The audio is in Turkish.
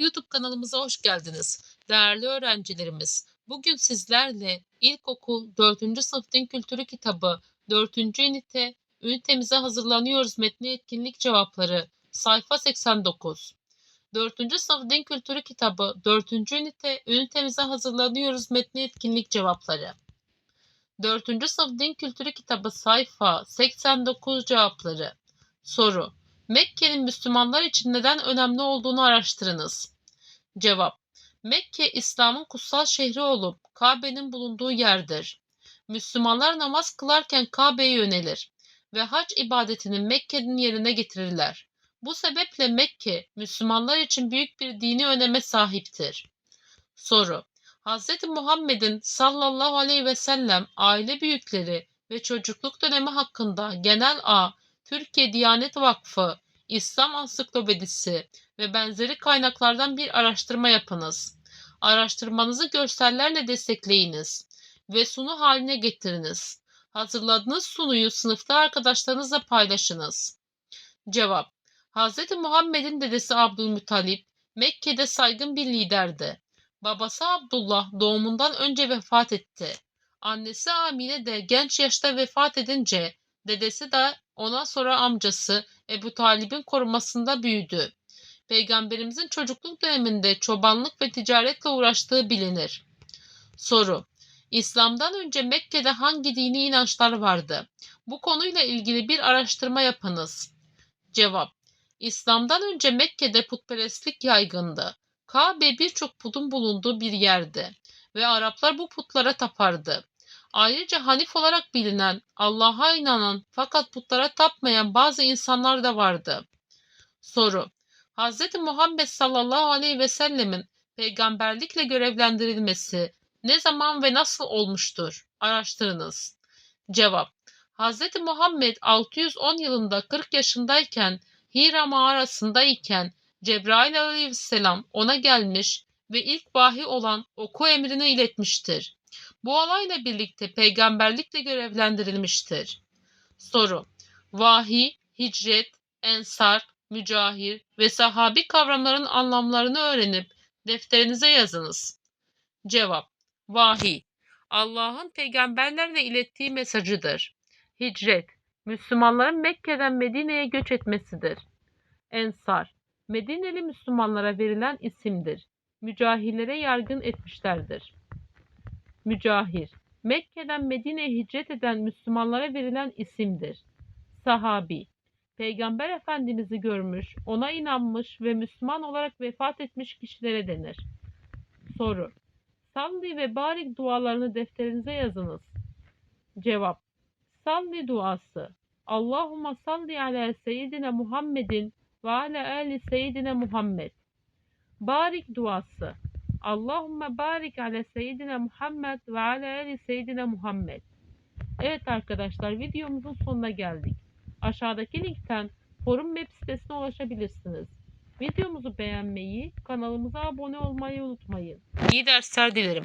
YouTube kanalımıza hoş geldiniz. Değerli öğrencilerimiz, bugün sizlerle İlkokul 4. Sınıf Din Kültürü kitabı 4. ünite, ünitemize hazırlanıyoruz metni etkinlik cevapları sayfa 89. 4. Sınıf Din Kültürü kitabı 4. ünite, ünitemize hazırlanıyoruz metni etkinlik cevapları. 4. Sınıf Din Kültürü kitabı sayfa 89 cevapları. Soru Mekke'nin Müslümanlar için neden önemli olduğunu araştırınız. Cevap Mekke İslam'ın kutsal şehri olup Kabe'nin bulunduğu yerdir. Müslümanlar namaz kılarken Kabe'ye yönelir ve hac ibadetini Mekke'nin yerine getirirler. Bu sebeple Mekke Müslümanlar için büyük bir dini öneme sahiptir. Soru Hz. Muhammed'in sallallahu aleyhi ve sellem aile büyükleri ve çocukluk dönemi hakkında Genel A Türkiye Diyanet Vakfı, İslam Ansiklopedisi ve benzeri kaynaklardan bir araştırma yapınız. Araştırmanızı görsellerle destekleyiniz ve sunu haline getiriniz. Hazırladığınız sunuyu sınıfta arkadaşlarınızla paylaşınız. Cevap Hz. Muhammed'in dedesi Abdülmuttalip Mekke'de saygın bir liderdi. Babası Abdullah doğumundan önce vefat etti. Annesi Amine de genç yaşta vefat edince dedesi de ondan sonra amcası Ebu Talib'in korumasında büyüdü. Peygamberimizin çocukluk döneminde çobanlık ve ticaretle uğraştığı bilinir. Soru İslam'dan önce Mekke'de hangi dini inançlar vardı? Bu konuyla ilgili bir araştırma yapınız. Cevap İslam'dan önce Mekke'de putperestlik yaygındı. Kabe birçok putun bulunduğu bir yerdi ve Araplar bu putlara tapardı. Ayrıca Hanif olarak bilinen, Allah'a inanan fakat putlara tapmayan bazı insanlar da vardı. Soru Hz. Muhammed sallallahu aleyhi ve sellemin peygamberlikle görevlendirilmesi ne zaman ve nasıl olmuştur? Araştırınız. Cevap Hz. Muhammed 610 yılında 40 yaşındayken Hira mağarasındayken Cebrail aleyhisselam ona gelmiş ve ilk vahiy olan oku emrini iletmiştir. Bu olayla birlikte peygamberlikle görevlendirilmiştir. Soru Vahiy, hicret, ensar, mücahir ve sahabi kavramların anlamlarını öğrenip defterinize yazınız. Cevap Vahiy Allah'ın peygamberlerle ilettiği mesajıdır. Hicret Müslümanların Mekke'den Medine'ye göç etmesidir. Ensar Medineli Müslümanlara verilen isimdir. Mücahirlere yargın etmişlerdir. Mücahir Mekke'den Medine'ye hicret eden Müslümanlara verilen isimdir. Sahabi Peygamber Efendimiz'i görmüş, ona inanmış ve Müslüman olarak vefat etmiş kişilere denir. Soru Salli ve barik dualarını defterinize yazınız. Cevap Salli duası Allahumma salli ala seyyidine Muhammedin ve ala ali seyyidine Muhammed. Barik duası Allahümme barik ala seyyidine Muhammed ve ala ali seyyidine Muhammed. Evet arkadaşlar videomuzun sonuna geldik. Aşağıdaki linkten forum web sitesine ulaşabilirsiniz. Videomuzu beğenmeyi, kanalımıza abone olmayı unutmayın. İyi dersler dilerim.